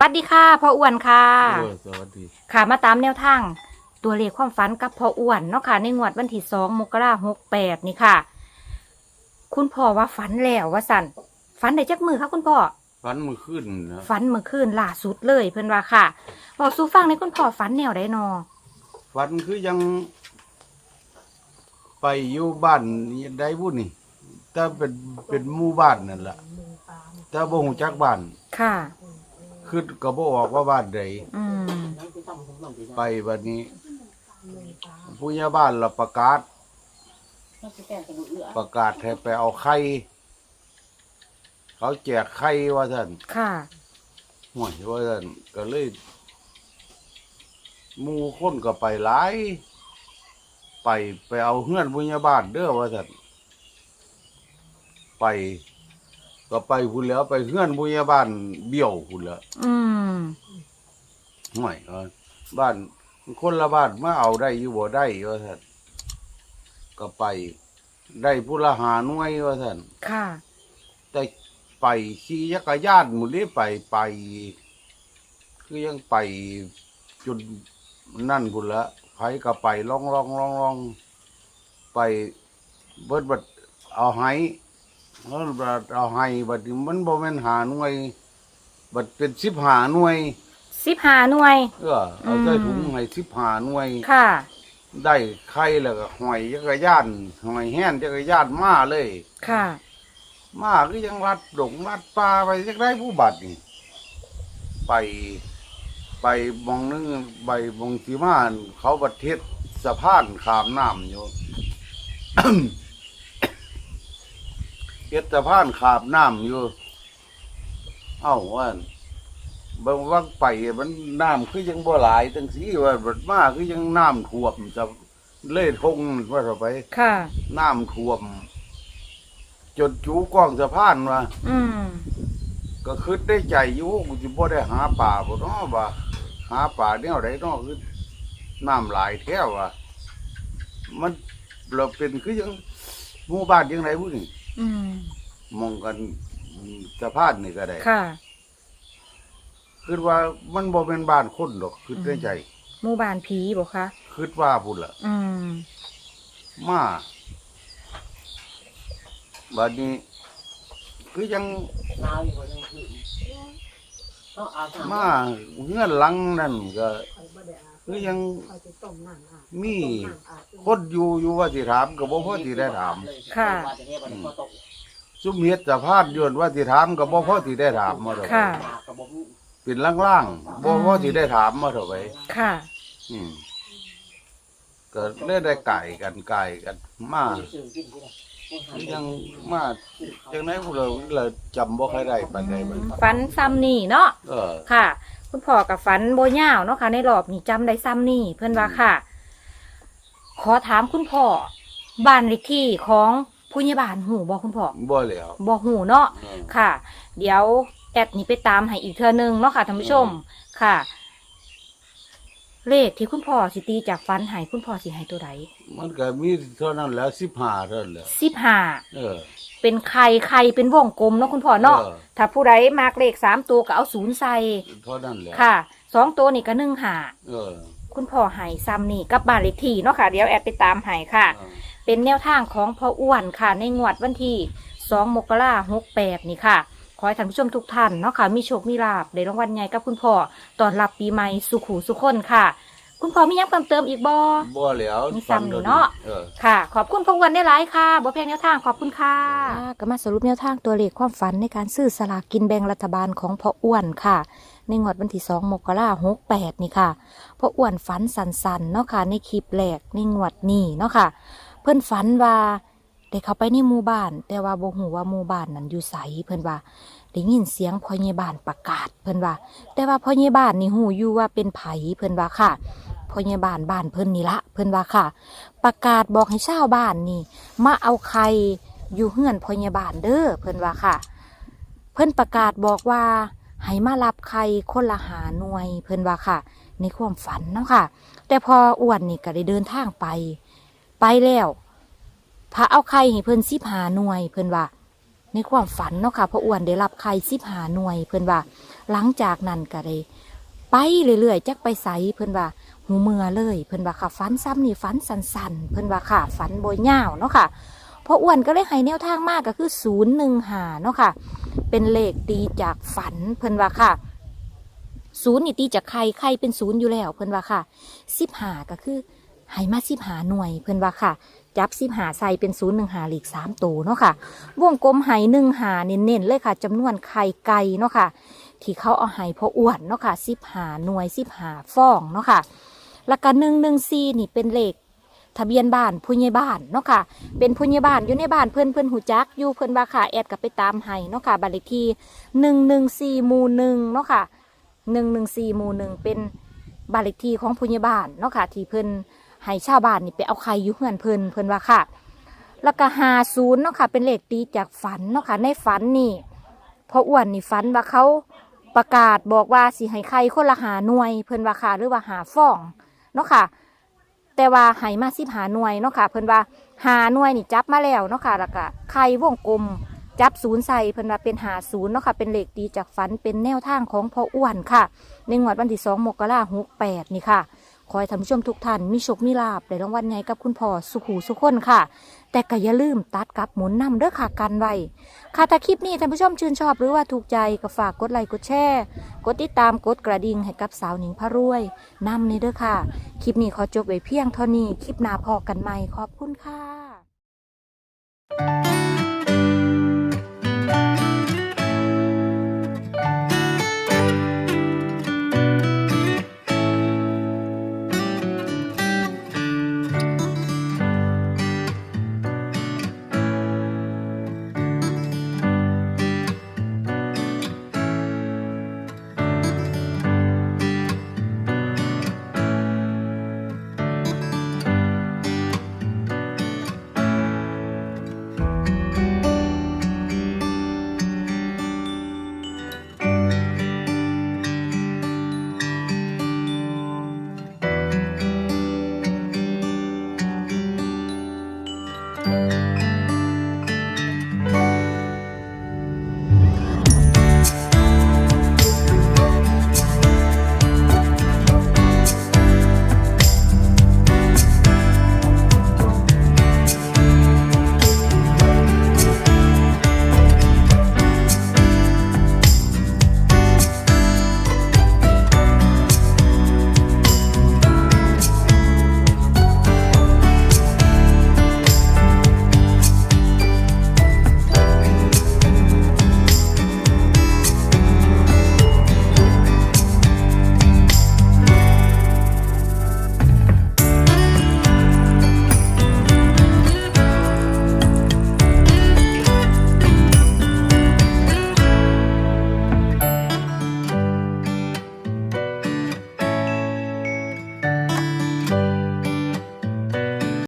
สวัสดีค่ะพ่ออ้วนค่ะเออสวัสดีค่ะมาตามแนวทาง ตัวเลขความฝันกับพ่ออ้วนเนาะค่ะในงวดวันที่สองมกราหกแปดนี่ค่ะ คุณพ่อว่าฝันแล้วว่าสันฝันได้จักมือครับคุณพ่อฟันมันขึ้นนะฝันเมื่อคืนล่าสุดเลยเพิ่นว่าค่ะบอกสู้ฟังในอยคุณพ่อฝันแนวได้นอฟันคือยัง ไปอยู่บ้านได้บุนี่ถ้าเป็นเป็นหมู่บ้านนั่นแหละถ้าบ่ฮู้จักบ้าน ค่ะ คือก็บ่ออกว่าบ้านใดอืมไปบัดนี้ ผู้ใหญ่บ้านละประกาศ ประกาศให้ไปเอาไข่เขาแจกไข่ว่าซั่นค่ะ ห่วยว่าซั่นก็เลยหมู่คนก็ไปหลาย ไปไปเอาเฮือนผู้ใหญ่บ้านเด้อว่าซั่นไป ก็ไปพุ่นแล้วไปเฮือนผู้ใหญ่บ้านเบี้ยวพุ่นแล้วอืมห่วยเออบ้านคนละบ้านมาเอาได้อยู่บ่ได้ว่าซั่นก็ไป ได้ผู้ละหาหน่วยว่าซั่นค่ะ แต่ไปขี่จักรยานหมุนี้ไปไป คือยังไปจนนั่นพุ่นละไผก็ไปล่องล่องล่องล่องไปเบิดบัดเอาไห้ แล้วบัดเอาไห้บัดนี้มันบ่แม่นหาหน่วย บัดเป็นสิบหาหน่วยสิบหาหน่วย เออเอาใส่อืมถุงให้สิบหาหน่วย ค่ะ ได้ไข่แล้วก็หอยจักรยานหอยแห้นจักรยานมาเลย ค่ะ มาคือยังรัดดงรัดปลาไปจักได้ผู้บัดนี่ไปไปมองนึงใบมองสีมาอั่นเขาประเทศสะพานขามน้ำอยู่ เฮ็ดสะพานขามน้ำอยู่ เอ้าว่าอั่นบางวังไปมันน้ำคือยังบ่หลายจังสีว่าบัดมาคือยังน้ำท่วมจะเล่ทงว่าต่อไปค่ะ น้ำท่วม จนจูกล้องสะพานว่าอืมก็คิดได้ใจอยู่กูจะบ่ได้หาป่าบ่เนาะว่าหาป่าแนวใดเนาะคือน้ำหลายแท้ว่ะมันเราเป็นคือยังหมู่บ้านยังไงผู้นี่ อืมมองกันสะพานนี่ก็ได้ค่ะ คิดว่ามันบ่เป็นบ้านคนดอกคิดได้ใจหมู่บ้านผีบอกคะคิดว่าพุ่นล่ะ อืมมาบัดนี้ คือยังมาเงื่อนหลังนั่นก็ คือยังมีคนอยู่อยู่ว่าสิถามก็บ่พอสิได้ถามค่ะ ซุมเฮ็ดสะพานยวนว่าสิถามก็บ่พอสิได้ถามมาเท่าค่ะ เป็นล่างๆบ่พอสิได้ถามมาเท่าไปค่ะ อืมก็เลยได้ไก่กันไก่กันมาคือยังมาจังได๋พวกเราเราจำบ่ค่อยได้ปานใดบัดฝันซ้ำนี่เนาะเออ ค่ะ คุณพ่อกับฝันโบยาวเนาะค่ะในรอบนี้จำได้ซ้ำนี่เพื่อนว่าค่ะ ขอถามคุณพ่อบ้านเลขที่ของผู้ใหญ่บ้านหูบอกคุณพ่อบ่แล้วบอกหูเนาะเออค่ะ เดี๋ยวแอดนี้ไปตามให้อีกเทื่อนึงเนาะค่ะท่านผู้ชมค่ะ เลขที่คุณพ่อสิตีจากฝันให้คุณพ่อสิให้ตัวใดมันก็มีเท่านั้นแหล้ว15เท่านั้นแหละสิบห้าเออ เป็นไข่ไข่เป็นวงกลมเนาะคุณพ่อเนาะเออ ถ้าผู้ใดมากเลขสามตัวก็เอาศูนย์ใส่เท่านั้นแหละค่ะสองตัวนี่ก็หนึ่งหาเออคุณพ่อใหายซ้ำนี่กับบ้านเลขที่เนาะค่ะเดี๋ยวแอดไปตามใหายค่ะ เออเป็นแนวทางของพ่ออ้วนค่ะ ในงวดวันที่สองมกราหกแปดนี่ค่ะ ขอให้ท่านผู้ชมทุกท่านเนาะค่ะมีโชคมีลาบได้รางวัลใหญ่กับคุณพ่อตอนรับปีใหม่สุขูสุขคนค่ะ คุณพ่อมียังเติมเติมอีกบ่บ่แล้วมีซ้ำนี่เนาะเออค่ะ ขอบคุณพงวันได้หลายค่ะบ่แพงแนวทางขอบคุณค่ะก็มาสรุปแนวทางตัวเลขความฝันในการซื้อสลากกินแบ่งรัฐบาลของพ่ออ้วนค่ะ ในงวดวันที่สองมกราหกแปดนี่ค่ะพ่ออ้วนฝันสันๆเนาะค่ะในคลิปแรกในงวดนี้เนาะค่ะ เพื่อนฝันว่า ได้เข้าไปในหมู่บ้าน แต่ว่าบ่ฮู้ว่าหมู่บ้านนั้นอยู่ไสเพิ่นว่าได้ยินเสียงพ่อใหญ่บ้านประกาศ เพิ่นว่า แต่ว่าพ่อใหญ่บ้านนี่ฮู้อยู่ว่าเป็นไผเพิ่นว่าค่ะพ่อใหญ่บ้านบ้านเพิ่นนี่ละเพิ่นว่าค่ะ ประกาศบอกให้ชาวบ้านนี่ มาเอาไข่อยู่เฮือนพ่อใหญ่บ้านเด้อเพิ่นว่าค่ะ เพิ่นประกาศบอกว่าให้มารับไข่คนละหาหน่วย เพิ่นว่าค่ะ ในความฝันเนาะค่ะ แต่พออ้วนนี่ก็ได้เดินทางไป ไปแล้ว พาเอาไข่ให้เพิ่นสิบหาหน่วย เพิ่นว่า ในความฝันเนาะค่ะพออ้วนได้รับไข่สิบหาหน่วย เพิ่นว่า หลังจากนั้นก็เลยไปเรื่อยๆจักไปใสเพิ่นว่าหูเมื่อเลย เพิ่นว่าค่ะฝันซ้ำนี่ฝันสันๆเพิ่นว่าค่ะฝันบ่ยาวเนาะค่ะพออ้วนก็เลยให้แนวทางมากก็คือศูนย์หนึ่งหาเนาะค่ะ เป็นเลขตีจากฝันเพิ่นว่าค่ะศูนย์นี่ตีจากใครใครเป็นศูนย์อยู่แล้ว เพิ่นว่าค่ะสิบหาก็คือ ให้มาสิบหาหน่วยเพิ่อนว่าค่ะ จับสิบหาใส่เป็นศูนย์หนึ่งหาหลีกสามตัวเนาะค่ะวงกลมไหหนึ่งหาเน้นๆเลยค่ะจำนวนไข่ไก่เนาะค่ะ ที่เขาเอาไหพออ้วนเนาะค่ะสิบหาหน่วยสิบหาฟองเนาะค่ะแล้วก็หนึ่งหนึ่งซีนี่เป็นเลขทะเบียนบ้านผู้ใหญ่บ้านเนาะค่ะ เป็นผู้ใหญ่บ้านอยู่ในบ้านเพื่อนเพื่อนหูจักอยู่เพื่อนว่าค่ะแอดกับไปตามให้เนาะค่ะบัตรเลขที่หนึ่งหนึ่งสี่หมู่หนึ่งเนาะค่ะหนึ่งหนึ่งสี่หมู่หนึ่งเป็นบัตรเลขที่ของผู้ใหญ่บ้านเนาะค่ะที่เพื่อน ให้ชาวบ้านนี่ไปเอาไข่อยู่เพื่อนเพื่นเพื่นว่าค่ะ แล้วก็หาศูนย์เนาะค่ะ เป็นเลขตีจากฝันเนาะค่ะ ในฝันนี่พออ้วนนี่ฝันว่าเขาประกาศบอกว่าสิให้ไข่คนละหาหน่วย เพิ่นว่าค่ะ หรือว่าหาฟองเนาะค่ะ แต่ว่าให้มาสิบหาหน่วยเนาะค่ะ เพิ่นว่าหาหน่วยนี่จับมาแล้วเนาะค่ะ แล้วก็ไข่วงกลมจับศูนย์ใส่เพิ่นว่าเป็นหาศูนย์เนาะค่ะ เป็นเลขดีจากฝันเป็นแนวทางของพ่ออ้วนค่ะ ในงวดวันที่สองมกราหกแปดนี่ค่ะ ขอให้ท่านผู้ชมทุกท่านมีโชคมีลาบในรางวัลใหญ่กับคุณพ่อสุขูสุขคนค่ะ แต่ก็อย่าลืมตัดกับหมุนนำเด้อค่ะกันไว้ค่ะถ้าคลิปนี้ท่านผู้ชมชื่นชอบหรือว่าถูกใจก็ฝากกดไลค์กดแชร์กดติดตามกดกระดิ่งให้กับสาวหนิงพระรวยนำนี่เด้อค่ะ คลิปนี้ขอจบไว้เพียงเท่านี้คลิปหน้าพอกันใหม่ขอบคุณค่ะ